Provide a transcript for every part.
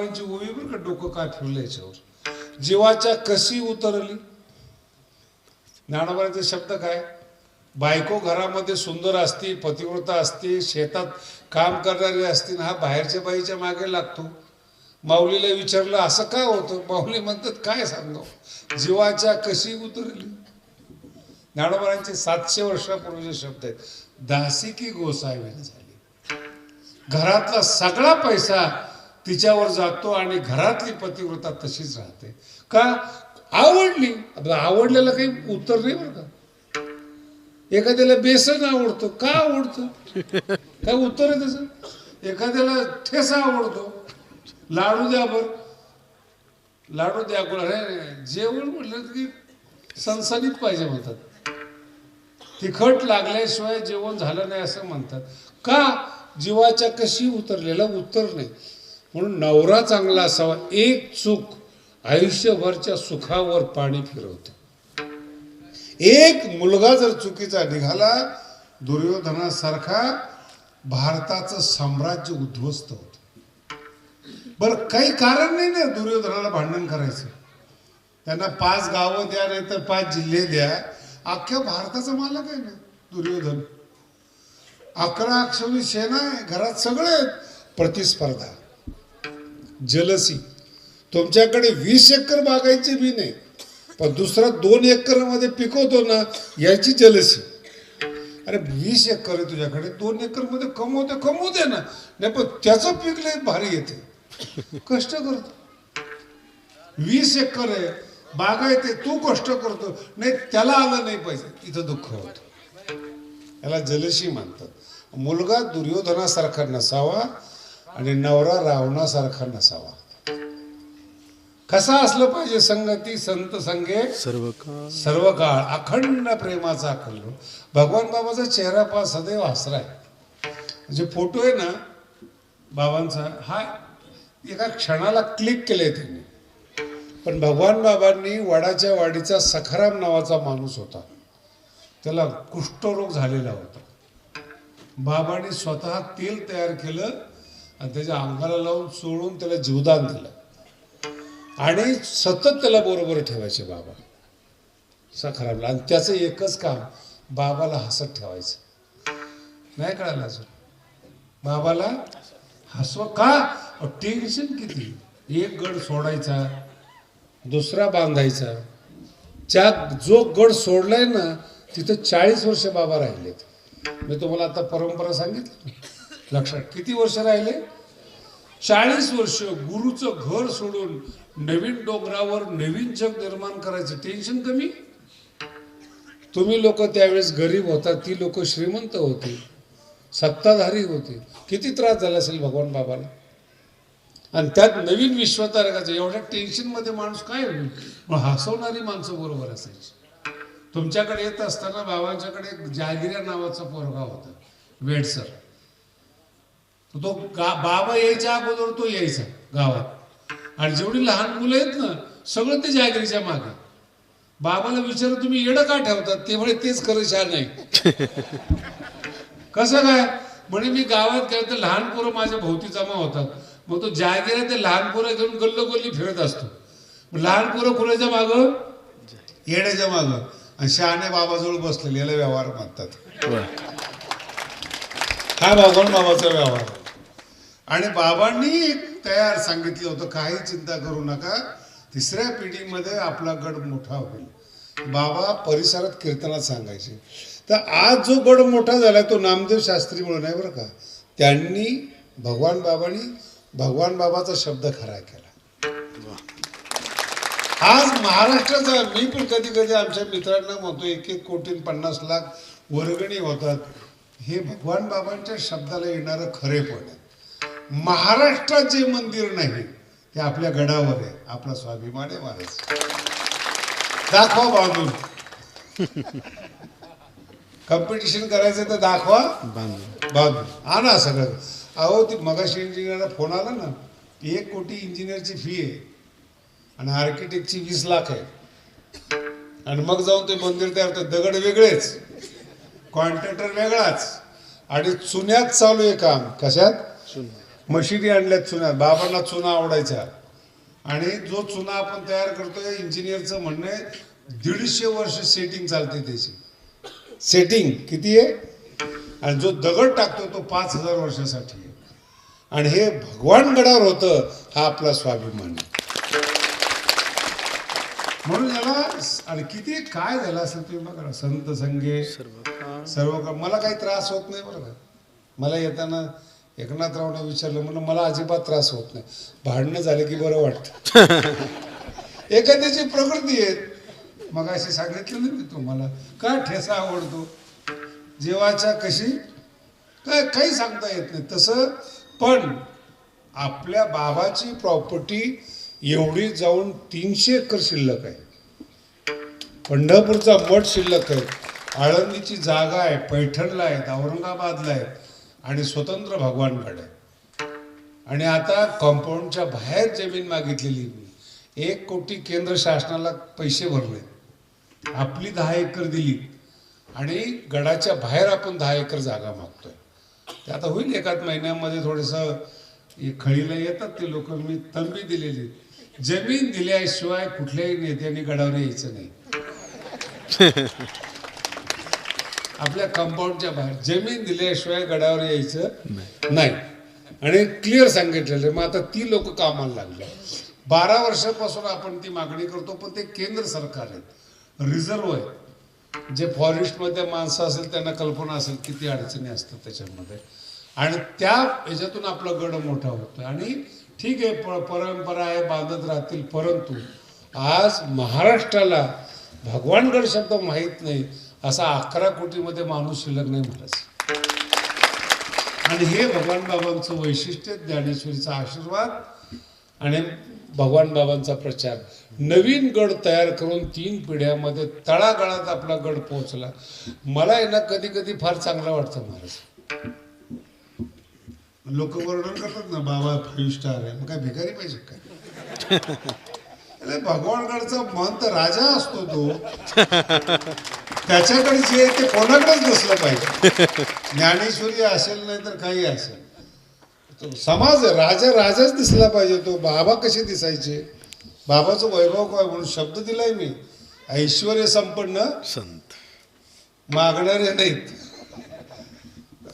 ज्ञानोबांची उभी बरं का डोकं काय फिरलं याच्यावर? जीवाच्या कशी उतरली? ज्ञानोबांचे शब्द काय? बायको घरामध्ये सुंदर असती पतिव्रता असते शेतात काम करणारी असती ना हा बाहेरच्या बाईच्या मागे लागतो. माऊलीला विचारलं असं काय होतं? माऊली म्हणतात काय सांगतो जीवाच्या कशी उतरली? ज्ञानोबांचे सातशे वर्षापूर्वीचे शब्द आहेत. दासिकी गोसावी झाली? घरातला सगळा पैसा तिच्यावर जातो आणि घरातली पतिव्रता तशीच राहते. का? आवडली. आवडलेलं काही उत्तर नाही बरं का. एखाद्याला बेसन आवडतो. का आवडतो? काय उत्तर आहे त्याचं? एखाद्याला ठेसा आवडतो. लाडू द्या बर. लाडू द्या. गोड अरे जेवण म्हटलं की सणसणीत पाहिजे म्हणतात. तिखट लागल्याशिवाय जेवण झालं नाही असं म्हणतात. का? जीवाच्या कशी उतरलेलं? उत्तर नाही. म्हणून नवरा चांगला असावा एक चूक आयुष्यभरच्या सुखावर पाणी फिरवते. एक मुलगा जर चुकीचा निघाला दुर्योधनासारखा भारताचं साम्राज्य उद्ध्वस्त होत. बरं काही कारण नाही ना दुर्योधनाला भांडण करायचं. त्यांना पाच गावं द्या नाही तर पाच जिल्हे द्या. अख्ख्या भारताचा मालक आहे ना दुर्योधन. अकरा अक्षवी सेना आहे घरात सगळे आहेत. प्रतिस्पर्धा. जलसी. तुमच्याकडे वीस एकर बागायचे बी नाही पण दुसरा दोन एकरमध्ये पिकवतो ना याची जलसी. अरे वीस एकर आहे तुझ्याकडे दोन एकरमध्ये कमवते कमवू दे ना नाही पण त्याचं पीक लय भारी येते. कष्ट करतो. वीस एकर आहे बागायते तू कष्ट करतो नाही त्याला आलं नाही पाहिजे इथं दुःख होतं. याला जलशी म्हणतात. मुलगा दुर्योधनासारखा नसावा आणि नवरा रावणासारखा नसावा. कसा असलं पाहिजे संगती संत संगे? सर्व सर्व काळ अखंड प्रेमाचा कल्लो भगवान बाबाचा चेहरा पहा सदैव हसराय म्हणजे फोटो आहे ना बाबांचा हा एका क्षणाला क्लिक केलंय त्यांनी. पण भगवान बाबांनी वडाच्या वाडीचा सखाराम नावाचा माणूस होता. त्याला कुष्ठरोग झालेला होता. बाबांनी स्वतः तेल तयार केलं आणि त्याच्या अंगाला लावून चोळून त्याला जीवदान दिलं. आणि सतत त्याला बरोबर ठेवायचे बाबा. सखारामला आणि त्याचं एकच काम बाबाला हसत ठेवायचं. नाही कळालं अजून? बाबाला हसव का? टेन्शन किती? एक गड सोडायचा दुसरा बांधायचा. त्या जो गड सोडलाय ना तिथं चाळीस वर्ष बाबा राहिलेत. मी तुम्हाला आता परंपरा सांगितली. लक्षात. किती वर्ष राहिले? चाळीस वर्ष. गुरुचं घर सोडून नवीन डोंगरावर नवीन जग निर्माण करायचं. टेन्शन कमी? तुम्ही लोक त्यावेळेस गरीब होता. ती लोक श्रीमंत होती. सत्ताधारी होते. किती त्रास झाला असेल भगवान बाबाला? आणि त्यात नवीन विश्वतारकाचं एवढ्या टेन्शनमध्ये माणूस काय होईल? मग हसवणारी माणसं बरोबर असायची. तुमच्याकडे येत असताना बाबांच्याकडे जागिऱ्या नावाचा पोरगा होता. वेडसर. तो गा बाबा यायच्या अगोदर तो यायचा गावात. आणि जेवढी लहान मुलं आहेत ना सगळं ते जागरीच्या मागे. बाबाला विचार तुम्ही येडं का ठेवतात? ते म्हणे तेच खरं छान नाही कसं काय? म्हणे मी गावात गेलो तर लहान पोरं माझ्या भोवती जमा होतात. मग तो जागिरा ते लहान पोरं घेऊन गल्लोगल्ली फिरत असतो. लहान पोरं कुणाच्या मागं? येड्याच्या मागं. आणि शहाणे बाबाजवळ बसलेले याला व्यवहार म्हणतात. हा भगवान बाबाचा व्यवहार? आणि बाबांनी एक तयार सांगितलं होतं काही चिंता करू नका तिसऱ्या पिढीमध्ये आपला गड मोठा होईल. बाबा परिसरात कीर्तनात सांगायचे. तर आज जो गड मोठा झाला तो नामदेव शास्त्री म्हणून आहे बरं का? त्यांनी भगवान बाबांनी भगवान बाबाचा शब्द खरा केला. आज महाराष्ट्राचा मी पण कधी कधी आमच्या मित्रांना म्हणतो एक एक कोटी पन्नास लाख वर्गणी होतात. हे भगवान बाबांच्या शब्दाला येणारं खरेपण आहे. महाराष्ट्रात जे मंदिर नाही ते आपल्या गडावर आहे. आपला स्वाभिमान आहे महाराज. दाखवा बांधून. कॉम्पिटिशन करायचं तर दाखवा. बांधून. बांधून. आणा सगळं. अहो ती मगाशी इंजिनियरला फोन आला ना. एक कोटी इंजिनियरची फी आहे. आणि आर्किटेक्टची वीस लाख आहे. आणि मग जाऊन ते मंदिर तयार होतं. दगड वेगळेच. कॉन्ट्रॅक्टर वेगळाच. आणि चुन्यात चालू आहे काम. कशात? मशिदी आणल्यात चुन्यात बाबांना चुना आवडायचा आणि जो चुना आपण तयार करतोय इंजिनियरचं म्हणणं आहे दीडशे वर्ष सेटिंग चालते त्याची. सेटिंग किती आहे? आणि जो दगड टाकतो तो पाच हजार वर्षासाठी आहे. आणि हे भगवान गडावर होतं हा आपला स्वाभिमान म्हणून याला आणि किती काय झालं असं तुम्ही बघा संत संगे सर्व मला काही त्रास होत नाही बरं का. मला येताना एकनाथरावने विचारलं म्हणून मला अजिबात त्रास होत नाही. भांडणं झाले की बरं वाटतं. एखाद्याची प्रकृती आहे. मग अशी सांगितलं ना मी तुम्हाला. का ठेसा आवडतो? जेवाच्या कशी? काय काही सांगता येत नाही. तसं पण आपल्या बाबाची प्रॉपर्टी एवढी जाऊन तीनशे एकर शिल्लक आहे. पंढरपूरचा मठ शिल्लक आहे. आळंदीची जागा आहे पैठणला आहेत औरंगाबादला आहे. आणि स्वतंत्र भगवानकडे आणि आता कॉम्पाऊंडच्या बाहेर जमीन मागितलेली मी. एक कोटी केंद्र शासनाला पैसे भरले. आपली दहा एकर दिली. आणि गडाच्या बाहेर आपण दहा एकर जागा मागतोय. ते आता होईल एकाच महिन्यामध्ये थोडंसं खळीला येतात ते लोक मी तंबी दिलेली. जमीन दिल्याशिवाय कुठल्याही नेत्याने गडावर यायचं नाही. आपल्या कंपाऊंडच्या बाहेर. जमीन दिल्याशिवाय गडावर यायचं नाही. आणि क्लिअर सांगितलेलं मग आता ती लोक कामाला लागले. बारा वर्षापासून आपण ती मागणी करतो पण ते केंद्र सरकार आहेत. रिझर्व्ह आहे जे फॉरेस्टमध्ये माणसं असेल त्यांना कल्पना असेल किती अडचणी असतात त्याच्यामध्ये. आणि त्या ह्याच्यातून आपला गड मोठा होतो. आणि ठीक आहे प परंपरा आहे बांधत राहतील परंतु आज महाराष्ट्राला भगवानगड शब्द माहीत नाही. असा अकरा कोटीमध्ये माणूस शिल्लक नाही महाराज आणि हे भगवान बाबांचं वैशिष्ट्य ज्ञानेश्वरीचा आशीर्वाद आणि भगवान बाबांचा प्रचार. नवीन गड तयार करून तीन पिढ्यामध्ये तळागाळात आपला गड पोहोचला. मला आहे ना कधी कधी फार चांगलं वाटतं महाराज. लोक वर्णन करतात ना बाबा फाईव्ह स्टार आहे. मग काय भिकारी पाहिजे काय? अरे भगवानगडचा महंत राजा असतो तो. त्याच्याकडे जे ते कोणाकडेच नसलं पाहिजे. ज्ञानेश्वरी असेल नाही तर काही असेल. तो समाज राजा राजाच दिसला पाहिजे तो. बाबा कसे दिसायचे? बाबाचं वैभव काय म्हणून शब्द दिलाय मी. ऐश्वर संपन्न संत. मागणारे नाहीत.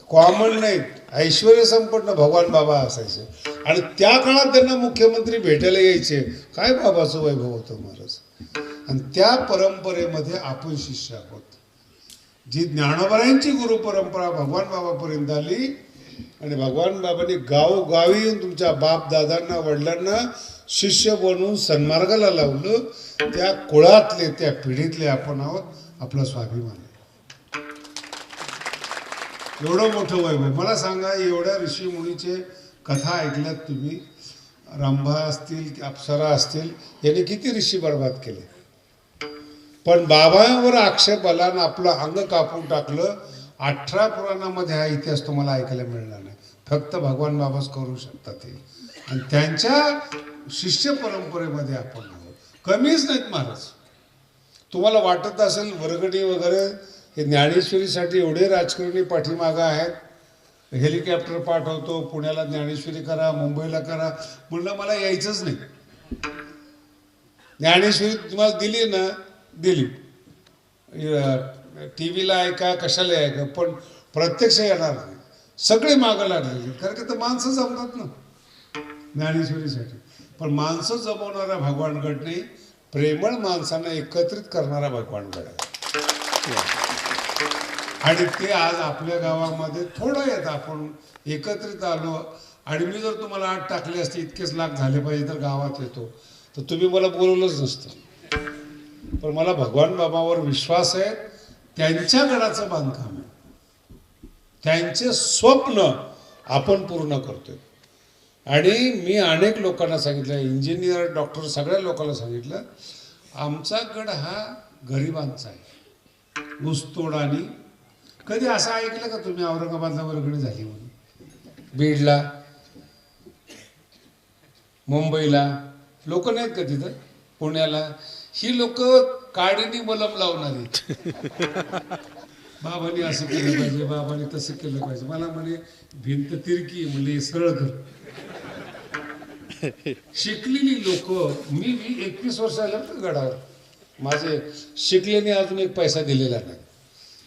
कॉमन नाहीत. ऐश्वर संपन्न भगवान बाबा असायचे. आणि त्या काळात त्यांना मुख्यमंत्री भेटायला यायचे. काय बाबाचं वैभव होतं महाराज? आणि त्या परंपरेमध्ये आपण शिष्य आहोत. जी ज्ञानोबरायांची गुरु परंपरा भगवान बाबापर्यंत आली आणि भगवान बाबांनी गावोगावी येऊन तुमच्या बाप दादांना वडिलांना शिष्य बनवून सन्मार्गाला लावलं. त्या कुळातले त्या पिढीतले आपण आहोत. आपला स्वाभिमान एवढं मोठं वैभव म्हणजे मला सांगा एवढ्या ऋषी मुनीचे कथा ऐकल्यात तुम्ही. रंभा असतील अप्सरा असतील याने किती ऋषी बर्बाद केले? पण बाबांवर आक्षेप आला आणि आपलं अंग कापून टाकलं अठरा पुराणामध्ये हा इतिहास तुम्हाला ऐकायला मिळणार नाही. फक्त भगवान बाबाच करू शकतात हे आणि त्यांच्या शिष्य परंपरेमध्ये आपण आहोत. कमीच नाहीत महाराज. तुम्हाला वाटत असेल वर्गणी वगैरे हे ज्ञानेश्वरीसाठी एवढे राजकारणी पाठीमागं आहेत. हेलिकॉप्टर पाठवतो पुण्याला ज्ञानेश्वरी करा मुंबईला करा. म्हणलं मला यायचंच नाही. ज्ञानेश्वरी तुम्हाला दिली ना दिली. टी व्हीला ऐका कशाला ऐका पण प्रत्यक्ष येणार नाही. सगळे मागं लागलेले कारण की तर माणसं जमतात ना ज्ञानेश्वरीसाठी. पण माणसं जमवणारा भगवानगड नाही प्रेमळ माणसांना एकत्रित करणारा भगवानगड आहे. आणि ते आज आपल्या गावामध्ये थोडं येत आपण एकत्रित आलो. आणि मी जर तुम्हाला आठ टाकले असते इतकेच लाख झाले पाहिजे तर गावात येतो. तर तुम्ही मला बोलवलंच नसतं. पण मला भगवान बाबावर विश्वास आहे. त्यांच्या गडाचं बांधकाम आहे. त्यांचे स्वप्न आपण पूर्ण करतोय. आणि मी अनेक लोकांना सांगितलं इंजिनियर डॉक्टर सगळ्या लोकांना सांगितलं आमचा गड हा गरिबांचा आहे. ऊसतोडानी कधी असं ऐकलं का तुम्ही औरंगाबादला वर्गणी झाली म्हणून? बीडला मुंबईला लोक नाहीत का तिथं? पुण्याला. ही लोक काडीनी मलम लावणारी बाबांनी असं केलं पाहिजे बाबांनी तसं केलं पाहिजे. मला म्हणे भिंत तिरकी म्हणजे सरळ कर. शिकलेली लोक मी मी एकवीस वर्ष आलं गडावर? माझे शिकलेने अजून एक पैसा दिलेला नाही.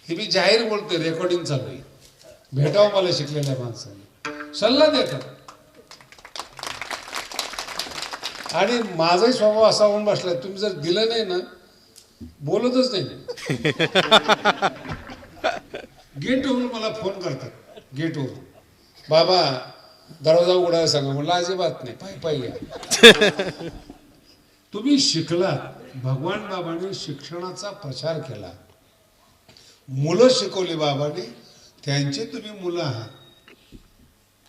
हे मी जाहीर बोलतोय रेकॉर्डिंग चालू आहे. भेटावं मला शिकलेल्या माणसाने. सल्ला देतात. आणि माझाही स्वभाव असा होऊन बसलाय तुम्ही जर दिलं नाही ना बोलतच नाही. गेटवरून मला फोन करतात गेटवरून बाबा दरवाजा उघडायला सांगा. म्हणलं अजिबात नाही. पाय पाय या. तुम्ही शिकलात. भगवान बाबांनी शिक्षणाचा प्रचार केला. मुलं शिकवली बाबाने त्यांचे तुम्ही मुलं आहात.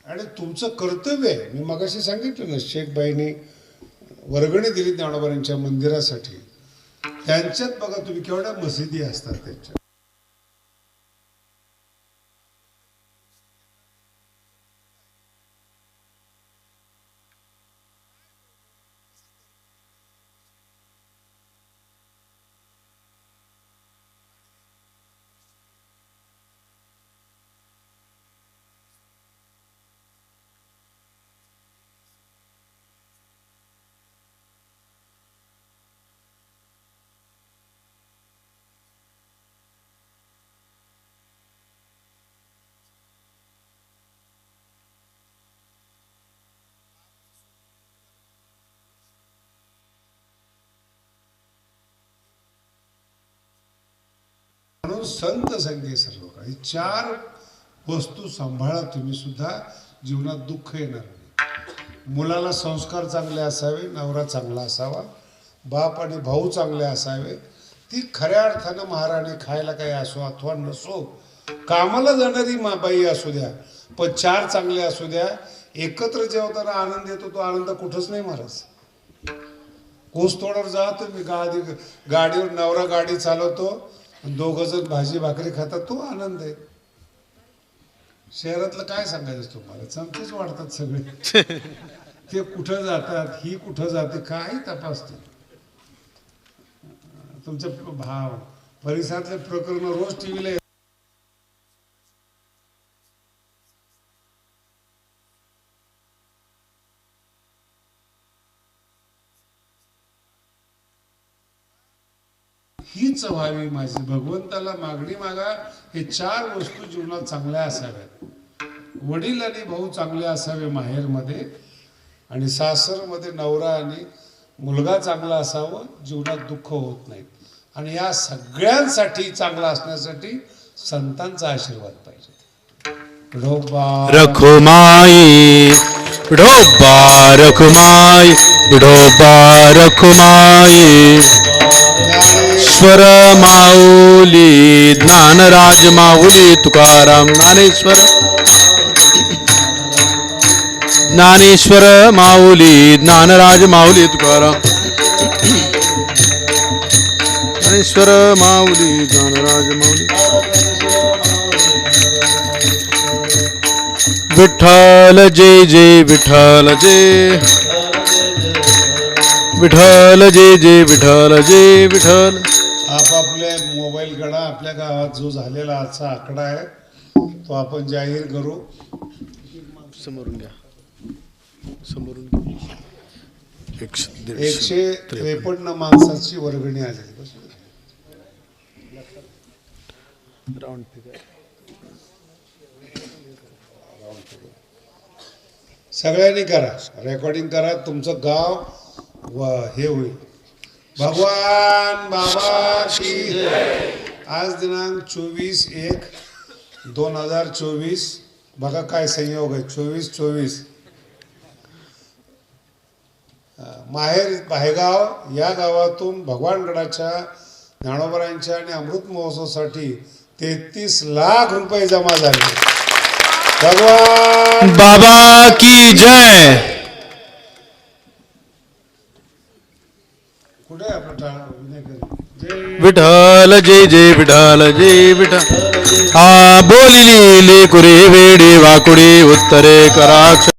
आणि तुमचं कर्तव्य आहे. मी मगाशी सांगितलं ना शेखबाईंनी वर्गणी दिली ज्ञानोबांच्या मंदिरासाठी. त्यांच्यात बघा तुम्ही केवढ्या मशिदी असतात त्यांच्या. म्हणून संत संगे सर्व काही. चार वस्तू सांभाळा तुम्ही सुद्धा. जीवनात दुःख येणार नाही. मुलाला संस्कार चांगले असावे नवरा चांगला असावा बाप आणि भाऊ चांगले असावे. ती खऱ्या अर्थानं महाराणी खायला काही असो अथवा नसो कामाला जाणारी मा बाई असू द्या पण चार चांगले असू द्या. एकत्र जेवताना आनंद येतो तो आनंद कुठंच नाही महाराज. कोसतोडावर जातो मी गाडी गाडीवर नवरा गाडी चालवतो दोघ जण भाजी भाकरी खातात तो आनंद आहे. शहरातलं काय सांगायचं तुम्हाला? चमचेच वाढतात सगळे. ते कुठं जातात ही कुठं जाते काही तपासते. तुमचे भाव परिसरातले प्रकरण रोज टीव्हीला हीच व्हावी माझी. भगवंताला मागणी मागा हे चार वस्तू जीवनात चांगल्या असाव्यात. वडील आणि भाऊ चांगले असावे माहेरमध्ये आणि सासरमध्ये नवरा आणि मुलगा चांगला असावं जीवनात दुःख होत नाही आणि या सगळ्यांसाठी चांगला असण्यासाठी संतांचा आशीर्वाद पाहिजे. विठोबा रखुमाई ढोबा रखुमाई ढोबा रखुमाई ज्ञानेश्वर माऊली ज्ञानराज माऊली तुकाराम ज्ञानेश्वर. ज्ञानेश्वर माऊली ज्ञानराज माऊली तुकाराम. ज्ञानेश्वर माऊली ज्ञानराज माऊली. विठ्ठल जय जय विठ्ठल जय विठ्ठल जय जय विठ्ठल जय विठ्ठल. आपापल्या मोबाईल कडा आपल्या गावात जो झालेला आजचा आकडा आहे तो आपण जाहीर करू. समोरून घ्या. समोरून एकशे त्रेपन्न. माणसाची वर्गणी आलेली बस. Round figure. सगळ्यांनी करा. रेकॉर्डिंग करा. तुमचं गाव व हे होईल. भगवान बाबा की आज दिनांक चोवीस एक दोन हजार चोवीस. बघा काय संयोग आहे. चोवीस चोवीस. माहेर भायगाव या गावातून भगवानगडाच्या ज्ञानोबरांच्या आणि अमृत महोत्सवासाठी तेहतीस लाख रुपये जमा झाले. भगवान बाबा की जय कुठे आहे आपलं टाळा विनायक जय विठ्ठल जय जय विठ्ठल जय विठ्ठल. हा बोलिली लेकुरे वेडे वाकुडे उत्तरे कराक्ष